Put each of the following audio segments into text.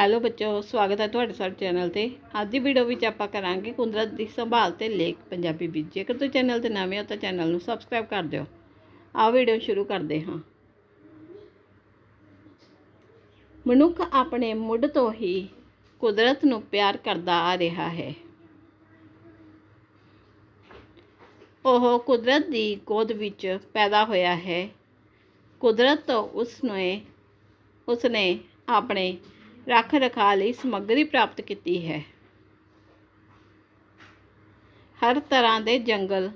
Hello ਬੱਚੋ, ਸਵਾਗਤ ਹੈ ਤੁਹਾਡੇ ਸਾਡੇ ਚੈਨਲ ਤੇ। ਅੱਜ ਦੀ ਵੀਡੀਓ ਵਿੱਚ ਆਪਾਂ ਕਰਾਂਗੇ ਕੁਦਰਤ ਦੀ ਸੰਭਾਲ ਤੇ ਲੇਖ ਪੰਜਾਬੀ ਵਿੱਚ। ਜੇਕਰ ਤੁਸੀਂ ਚੈਨਲ ਤੇ ਨਵੇਂ ਹੋ ਤਾਂ ਚੈਨਲ ਨੂੰ ਸਬਸਕ੍ਰਾਈਬ ਕਰ ਦਿਓ। ਆਓ ਵੀਡੀਓ ਸ਼ੁਰੂ ਕਰਦੇ ਹਾਂ। ਮਨੁੱਖ ਆਪਣੇ ਮੁੱਢ ਤੋਂ ਹੀ ਕੁਦਰਤ ਨੂੰ ਪਿਆਰ ਕਰਦਾ ਆ ਰਿਹਾ ਹੈ। ਉਹ ਕੁਦਰਤ ਦੀ ਗੋਦ ਵਿੱਚ ਪੈਦਾ ਹੋਇਆ ਹੈ। ਕੁਦਰਤ ਤੋਂ ਉਸ ਨੇ ਉਸ ਨੇ ਆਪਣੇ ਰੱਖ ਰਖਾ ਲਈ ਸਮੱਗਰੀ ਪ੍ਰਾਪਤ ਕੀਤੀ ਹੈ। ਹਰ ਤਰ੍ਹਾਂ ਦੇ ਜੰਗਲ,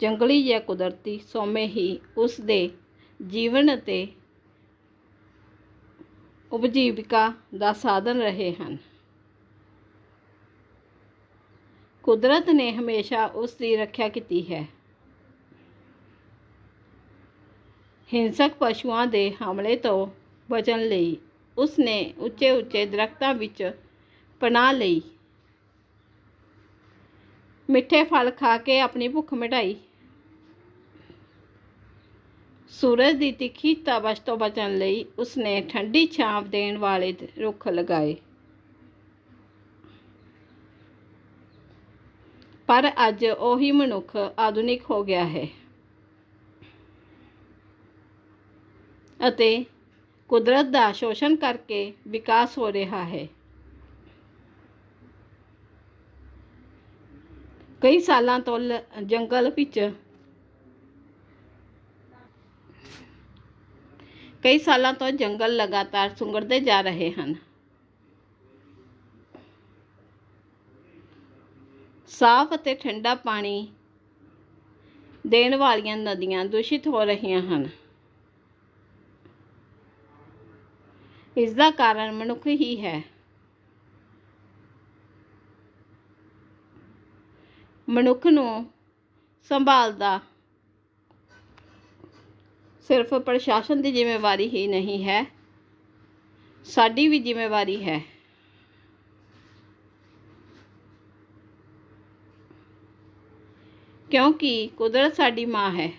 ਜੰਗਲੀ ਜਾਂ ਕੁਦਰਤੀ ਸੋਮੇ ਹੀ ਉਸ ਦੇ ਜੀਵਨ ਅਤੇ ਉਪਜੀਵਿਕਾ ਦਾ ਸਾਧਨ ਰਹੇ ਹਨ। ਕੁਦਰਤ ਨੇ ਹਮੇਸ਼ਾ ਉਸ ਦੀ ਰੱਖਿਆ ਕੀਤੀ ਹੈ। ਹਿੰਸਕ ਪਸ਼ੂਆਂ ਦੇ ਹਮਲੇ ਤੋਂ ਬਚਣ ਲਈ ਉਸ ਨੇ ਉੱਚੇ ਉੱਚੇ ਦਰਖਤਾਂ ਵਿੱਚ ਪਨਾਹ ਲਈ। ਮਿੱਠੇ ਫਲ ਖਾ ਕੇ ਆਪਣੀ ਭੁੱਖ ਮਿਟਾਈ। ਸੂਰਜ ਦੀ ਤਿੱਖੀ ਤਪਸ਼ ਤੋਂ ਬਚਣ ਲਈ ਉਸਨੇ ਠੰਡੀ ਛਾਂ ਦੇਣ ਵਾਲੇ ਰੁੱਖ ਲਗਾਏ। ਪਰ ਅੱਜ ਉਹੀ ਮਨੁੱਖ ਆਧੁਨਿਕ ਹੋ ਗਿਆ ਹੈ। ਅਤੇ ਕੁਦਰਤ ਦਾ ਸ਼ੋਸ਼ਣ ਕਰਕੇ ਵਿਕਾਸ ਹੋ ਰਿਹਾ ਹੈ। ਕਈ ਸਾਲਾਂ ਤੋਂ ਲ- ਜੰਗਲ ਵਿੱਚ ਕਈ ਸਾਲਾਂ ਤੋਂ ਜੰਗਲ ਲਗਾਤਾਰ ਸੁੰਗੜਦੇ ਜਾ ਰਹੇ ਹਨ। ਸਾਫ਼ ਅਤੇ ਠੰਡਾ ਪਾਣੀ ਦੇਣ ਵਾਲੀਆਂ ਨਦੀਆਂ ਦੂਸ਼ਿਤ ਹੋ ਰਹੀਆਂ ਹਨ। ਇਸ ਦਾ ਕਾਰਨ ਮਨੁੱਖ ਹੀ ਹੈ। ਮਨੁੱਖ ਨੂੰ ਸੰਭਾਲਦਾ ਸਿਰਫ ਪ੍ਰਸ਼ਾਸਨ ਦੀ ਜ਼ਿੰਮੇਵਾਰੀ ਹੀ ਨਹੀਂ ਹੈ। ਸਾਡੀ ਵੀ ਜ਼ਿੰਮੇਵਾਰੀ ਹੈ। ਕਿਉਂਕਿ ਕੁਦਰਤ ਸਾਡੀ ਮਾਂ ਹੈ।